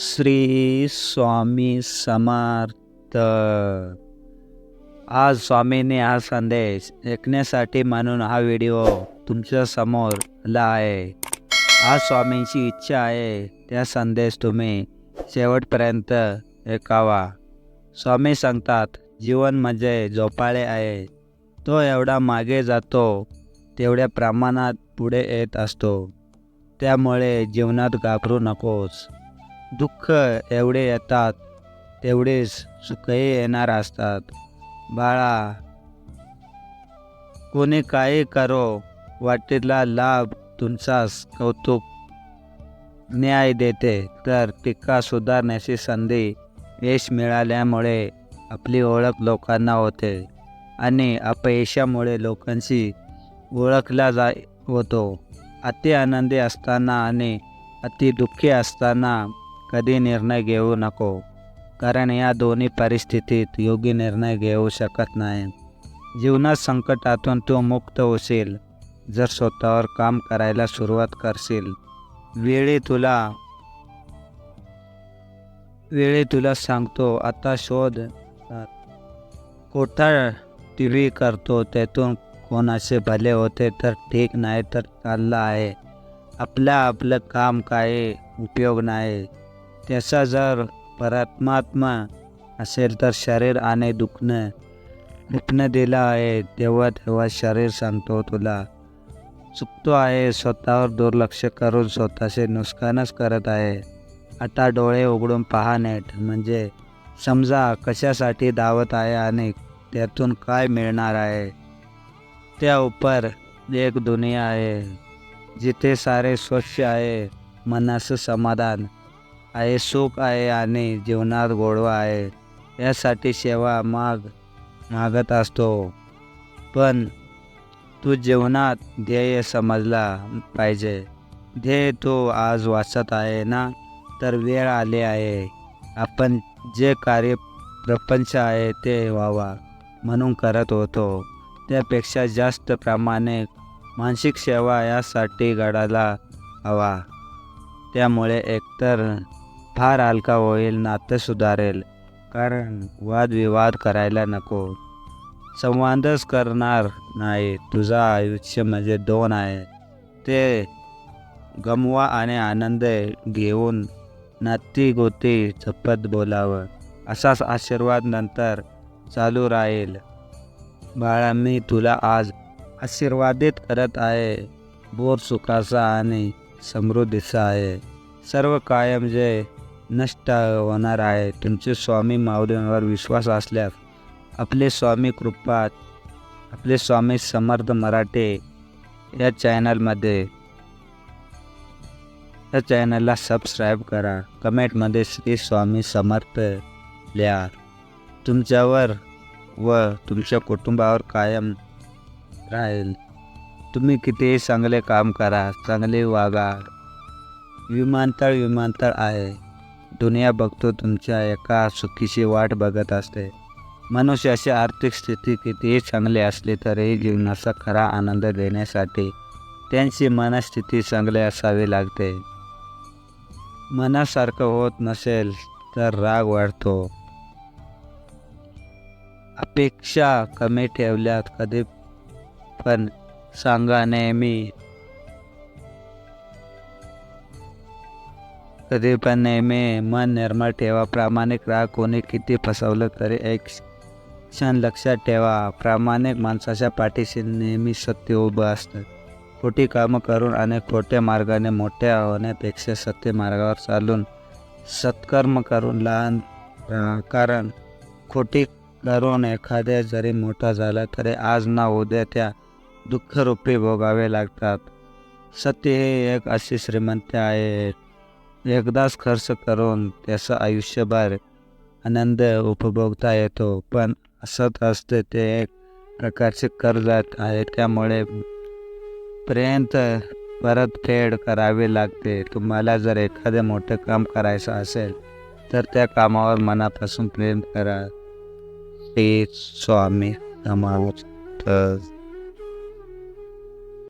श्री स्वामी समर्थ. आज स्वामींनी हा संदेश ऐकण्यासाठी म्हणून हा व्हिडिओ तुमच्यासमोर आला आहे. आज स्वामींची इच्छा आहे त्या संदेश तुम्ही शेवटपर्यंत ऐकावा. स्वामी सांगतात जीवन म्हणजे झोपाळे आहे. तो एवढा मागे जातो तेवढ्या प्रमाणात पुढे येत असतो. त्यामुळे जीवनात घाबरू नकोस. दुःख एवढे येतात तेवढेच सुखही येणार असतात. बाळा कोणी काही करो वाटेला लाभ तुमचा कौतुक. न्याय देते तर टीका सुधारण्याची संधी यश मिळाल्यामुळे आपली ओळख लोकांना होते आणि अपयशामुळे लोकांशी ओळखला जा होतो. अति आनंदी असताना आणि अति दुःखी असताना कधी निर्णय घेऊ नको. कारण या दोन्ही परिस्थितीत योग्य निर्णय घेऊ शकत नाही. जीवनात संकटातून तू मुक्त होशील. जर स्वतःवर काम करायला सुरुवात करशील. वेळी तुला वेळी तुला सांगतो आता शोध. कोठा टी व्ही करतो त्यातून कोणाचे भले होते तर ठीक नाही तर चाललं आहे. आपलं आपलं काम काय उपयोग नाही. त्याचा जर परमात्मा असेल तर शरीर आणि दुखणं दुखणं दिलं आहे तेव्हा तेव्हा शरीर सांगतो हो तुला. चुकतो आहे स्वतःवर दुर्लक्ष करून स्वतःचे नुकसानच करत आहे. आता डोळे उघडून पहा नेट. म्हणजे समजा कशासाठी धावत आहे आणि त्यातून काय मिळणार आहे? त्या उपर एक दुनिया आहे जिथे सारे स्वच्छ आहे मनाचं समाधान. आहे सुख आहे आणि जीवनात गोडवा आहे. यासाठी सेवा माग मागत असतो. पण तू जीवनात ध्येय समजला पाहिजे. ध्येय तू आज वाचत आहे ना? तर वेळ आली आहे. आपण जे कार्य प्रपंच आहे ते व्हावा म्हणून करत होतो. त्यापेक्षा जास्त प्रमाणे मानसिक सेवा यासाठी घडायला हवा. त्यामुळे एकतर फार हलका होईल नातं सुधारेल. कारण वादविवाद करायला नको. संवादच करणार नाही. तुझं आयुष्य म्हणजे दोन आहे. ते गमवा आणि आनंद घेऊन नाती गोती जपत बोलावं. असाच आशीर्वाद नंतर चालू राहील. बाळा मी तुला आज आशीर्वादित करत आहे. बोर सुखाचा आणि समृद्धीचा आहे. सर्व कायम जे नष्ट होणार आहे. तुमचे स्वामी माऊलींवर विश्वास असल्यास आपले स्वामी कृपात आपले स्वामी समर्थ मराठे या चॅनलमध्ये या चॅनलला सबस्क्राईब करा. कमेंटमध्ये श्री स्वामी समर्थ लिहा. तुमच्यावर व तुमच्या कुटुंबावर कायम राहील. तुम्ही कितीही चांगले काम करा चांगले वागा. विमानतळ विमानतळ आहे. दुनिया बघतो तुमच्या एका सुखीची वाट बघत असते. मनुष्याची आर्थिक स्थिती कितीही चांगली असली तरीही जीवनाचा खरा आनंद देण्यासाठी त्यांची मनस्थिती चांगली असावी लागते. मनासारखं होत नसेल तर राग वाढतो. अपेक्षा कमी ठेवल्यात कधी पण सांगा नेहमी कधी पण नेहमी मन निर्मळ ठेवा. प्रामाणिक राहा. कोणी किती फसवलं तरी एक क्षण लक्षात ठेवा. प्रामाणिक माणसाच्या पाठीशी नेहमी सत्य उभं असतं. खोटी कामं करून आणि खोट्या मार्गाने मोठ्या होण्यापेक्षा सत्य मार्गावर चालून सत्कर्म करून लहान कारण खोटी करून एखाद्या जरी मोठा झाला तरी आज ना उद्या त्या दुःखरूपी भोगावे लागतात. सत्य हे एक अशी श्रीमंत आहे. एकदाच खर्च करून त्याचं आयुष्यभर आनंद उपभोगता येतो पण असत असते ते एक प्रकारचे कर्ज आहे त्यामुळे पर्यंत परतफेड करावी लागते. तुम्हाला जर एखादं मोठं काम करायचं असेल तर त्या कामावर मनापासून प्रेम करा. श्री स्वामी समाज